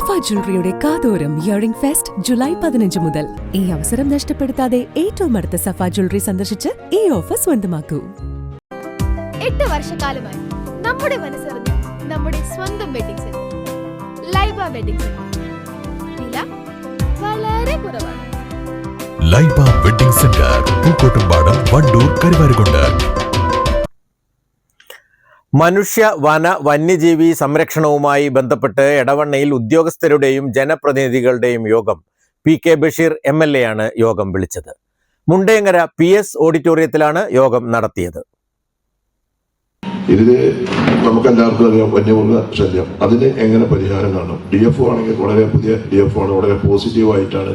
സഫ ജ്വല്ലറിയുടെ കാതോരം earring fest July പതിനഞ്ച് മുതൽ. ഈ അവസരം നഷ്ടപ്പെടുത്താതെ ഏറ്റവും അടുത്ത സഫ ജ്വല്ലറി സന്ദർശിച്ച് ഈ ഓഫർ സ്വന്തമാക്കൂ. എട്ട് വർഷക്കാലമായി നമ്മുടെ മനസ്സറിഞ്ഞ് നമ്മുടെ സ്വന്തം wedding centre Laiba wedding centre വില വളരെ കുറവാണ്. Laiba wedding centre Pookkottumpadam Wandoor Karuvarakundu. മനുഷ്യ വന വന്യജീവി സംരക്ഷണവുമായി ബന്ധപ്പെട്ട് എടവണ്ണയിൽ ഉദ്യോഗസ്ഥരുടെയും ജനപ്രതിനിധികളുടെയും യോഗം P K Basheer M L A ആണ് യോഗം വിളിച്ചത്. മുണ്ടേങ്ങര പി എസ് ഓഡിറ്റോറിയത്തിലാണ് യോഗം നടത്തിയത്. ഇതിന് നമുക്കെല്ലാവർക്കും അറിയാം വന്യമൃഗ ശല്യം. അതിന് എങ്ങനെ പരിഹാരം കാണും? ഡി എഫ് ആണെങ്കിൽ വളരെ പുതിയ ഡി എഫ് ആണ്. വളരെ പോസിറ്റീവായിട്ടാണ്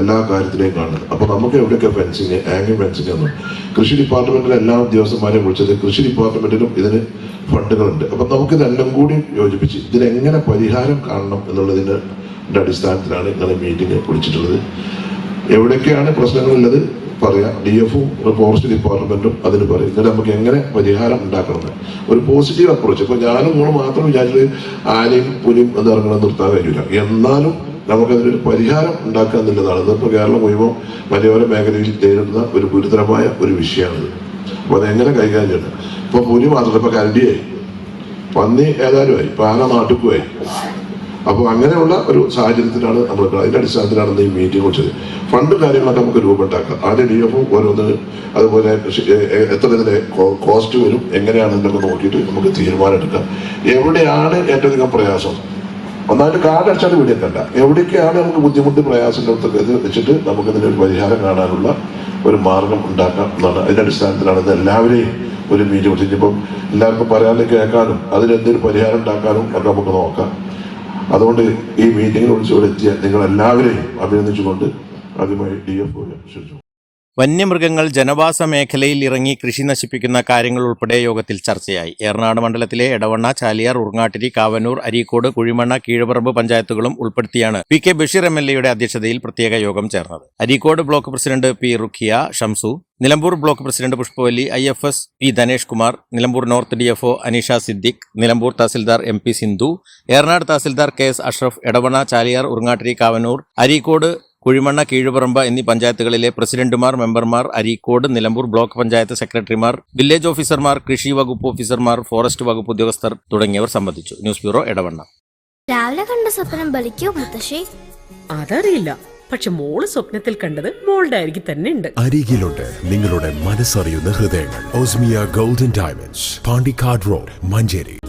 എല്ലാ കാര്യത്തിലെയും കാണുന്നത്. അപ്പോൾ നമുക്ക് എവിടെയൊക്കെ ഫെൻസിങ് ആംഗിൾ ഫെൻസിങ് എന്ന് കൃഷി ഡിപ്പാർട്ട്മെന്റിലെ എല്ലാ ഉദ്യോഗസ്ഥന്മാരെയും വിളിച്ചത് കൃഷി ഡിപ്പാർട്ട്മെന്റിലും ഇതിന് ഫണ്ടുകളുണ്ട്. അപ്പം നമുക്ക് ഇതെല്ലാം കൂടി യോജിപ്പിച്ച് ഇതിനെങ്ങനെ പരിഹാരം കാണണം എന്നുള്ളതിന്റെ അടിസ്ഥാനത്തിലാണ് ഇങ്ങനെ മീറ്റിംഗ് വിളിച്ചിട്ടുള്ളത്. എവിടെയൊക്കെയാണ് പ്രശ്നങ്ങളുള്ളത് പറയാം. ഡി എഫും ഫോറസ്റ്റ് ഡിപ്പാർട്ട്മെന്റും അതിന് പറയും. എന്നിട്ട് നമുക്ക് എങ്ങനെ പരിഹാരം ഉണ്ടാക്കണം ഒരു പോസിറ്റീവ് അപ്രോച്ച് ഇപ്പൊ ഞാനും നിങ്ങൾ മാത്രം വിചാരിച്ചത് ആനയും പുലിയും എന്ന് ഇറങ്ങണം നിർത്താൻ കഴിയില്ല എന്നാലും നമുക്കതിനൊരു പരിഹാരം ഉണ്ടാക്കുക എന്നുള്ളതാണ്. ഇന്നിപ്പോൾ കേരളം മുഴുവൻ മലയോര മേഖലയിൽ നേരിടുന്ന ഒരു ഗുരുതരമായ ഒരു വിഷയമാണിത്. അപ്പോൾ അതെങ്ങനെ കൈകാര്യം ചെയ്യണം? ഇപ്പോൾ പുലി മാത്രമല്ല ഇപ്പോൾ കരടിയായി. പന്നി ഇപ്പൊ ആന നാട്ടുക്കുമായി അപ്പോൾ അങ്ങനെയുള്ള ഒരു സാഹചര്യത്തിലാണ് നമ്മൾ അതിന്റെ അടിസ്ഥാനത്തിലാണ് ഈ മീറ്റിംഗ് വെച്ചത്. ഫണ്ട് കാര്യങ്ങളൊക്കെ നമുക്ക് രൂപമുണ്ടാക്കാം ആദ്യം ഡി എഫും ഓരോന്ന് അതുപോലെ എത്ര ഇതിന്റെ കോസ്റ്റ് വരും എങ്ങനെയാണ് എന്നൊക്കെ നോക്കിയിട്ട് നമുക്ക് തീരുമാനം എടുക്കാം എവിടെയാണ് ഏറ്റവും അധികം പ്രയാസം? ഒന്നായിട്ട് കാർഡ് അടിച്ചാൽ എവിടേക്കാണ് നമുക്ക് ബുദ്ധിമുട്ട് പ്രയാസങ്ങളൊക്കെ ഇത് വെച്ചിട്ട് നമുക്ക് ഇതിനൊരു പരിഹാരം കാണാനുള്ള ഒരു മാർഗം ഉണ്ടാക്കാം എന്നാണ് അതിന്റെ അടിസ്ഥാനത്തിലാണ് ഇത് എല്ലാവരെയും ഒരു മീറ്റ് വിളിച്ചിപ്പം എല്ലാവർക്കും പറയാനും കേൾക്കാനും അതിനെന്തൊരു പരിഹാരം ഉണ്ടാക്കാനും ഒക്കെ നമുക്ക് നോക്കാം. അതുകൊണ്ട് ഈ മീറ്റിംഗിൽ വിളിച്ചു വിളിച്ച് നിങ്ങളെല്ലാവരെയും അഭിനന്ദിച്ചുകൊണ്ട് ആദ്യമായി ഡി എഫ് ഒ ക്ഷണിച്ചു. വന്യമൃഗങ്ങൾ ജനവാസ മേഖലയിൽ ഇറങ്ങി കൃഷി നശിപ്പിക്കുന്ന കാര്യങ്ങൾ ഉൾപ്പെടെ യോഗത്തിൽ ചർച്ചയായി. ഏറനാട് മണ്ഡലത്തിലെ എടവണ്ണ ചാലിയാർ ഉറങ്ങാട്ടിരി കാവനൂർ അരീക്കോട് കുഴിമണ്ണ കീഴുപറമ്പ് പഞ്ചായത്തുകളും ഉൾപ്പെടുത്തിയാണ് P K Basheer M L എയുടെ അധ്യക്ഷതയിൽ പ്രത്യേക യോഗം ചേർന്നത്. Areekode block president P Rukhiya Shamsu Nilambur block president Pushpavalli I F S P Dhanesh Kumar Nilambur north D F O Aneesha Siddique Nilambur tahsildar M P Sindhu Eranad tahsildar K S Ashraf Edavanna Chaliyar Urangattiri Kavanur Areekode Kuzhimanna Keezhuparamba എന്നീ പഞ്ചായത്തുകളിലെ പ്രസിഡന്റുമാർ മെമ്പർമാർ Areekode Nilambur block panchayat സെക്രട്ടറിമാർ village ഓഫീസർമാർ കൃഷി വകുപ്പ് ഓഫീസർമാർ forest വകുപ്പ് ഉദ്യോഗസ്ഥർ തുടങ്ങിയവർ സംബന്ധിച്ചു. ന്യൂസ് ബ്യൂറോ ഇടവണ്ണ രാവിലെ കണ്ട സ്വപ്നം ബലിക്കോ മുത്തശ്ശി? അതറിയില്ല. പക്ഷെ മോൾ സ്വപ്നത്തിൽ കണ്ടത് മോളുടെ അരികിൽ തന്നെ ഉണ്ട്. അരികിലുണ്ട് നിങ്ങളുടെ മനസ്സറിയുന്ന ഹൃദയങ്ങൾ. Osmiya golden diamonds Pandikkad road Manjeri.